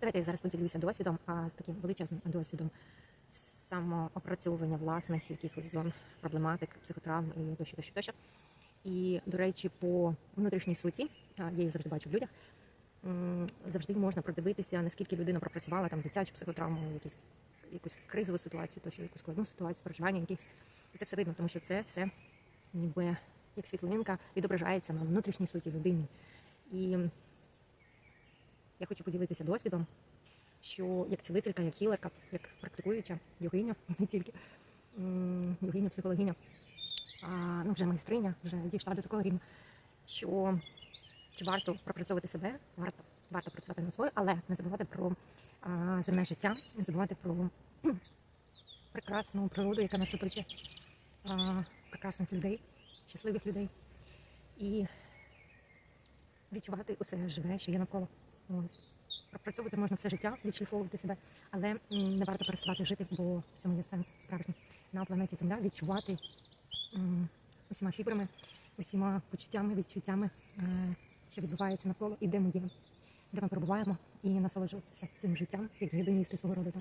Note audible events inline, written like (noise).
Давайте я зараз поділюся досвідом, а з таким величезним досвідом самоопрацьовування власних якихось зон проблематик, психотравм і тощо, тощо, тощо. І, до речі, по внутрішній суті, я її завжди бачу в людях, завжди можна продивитися, наскільки людина пропрацювала там дитячу психотравму, якісь, якусь кризову ситуацію, тощо якусь складну ситуацію, переживання якихось. І це все видно, тому що це все ніби як світлинка відображається на внутрішній суті людини. І я хочу поділитися досвідом, що як цілителька, як хілерка, як практикуюча йогиня, (laughs) не тільки йогиня, психологиня, а, ну вже майстриня, вже дійшла до такого рівня, що чи варто пропрацьовувати себе, варто, варто працювати над собою, але не забувати про а, земне життя, не забувати про прекрасну природу, яка нас оточує, а, прекрасних людей, щасливих людей. І відчувати усе живе, що є навколо. Ось. Пропрацьовувати можна все життя, відшліфовувати себе, але не варто переставати жити, бо в цьому є сенс справжній на планеті Земля відчувати усіма фібрами, усіма почуттями, відчуттями, е, що відбувається навколо і де ми є, де ми перебуваємо, і насолоджуватися цим життям, як гедоністи свого роду.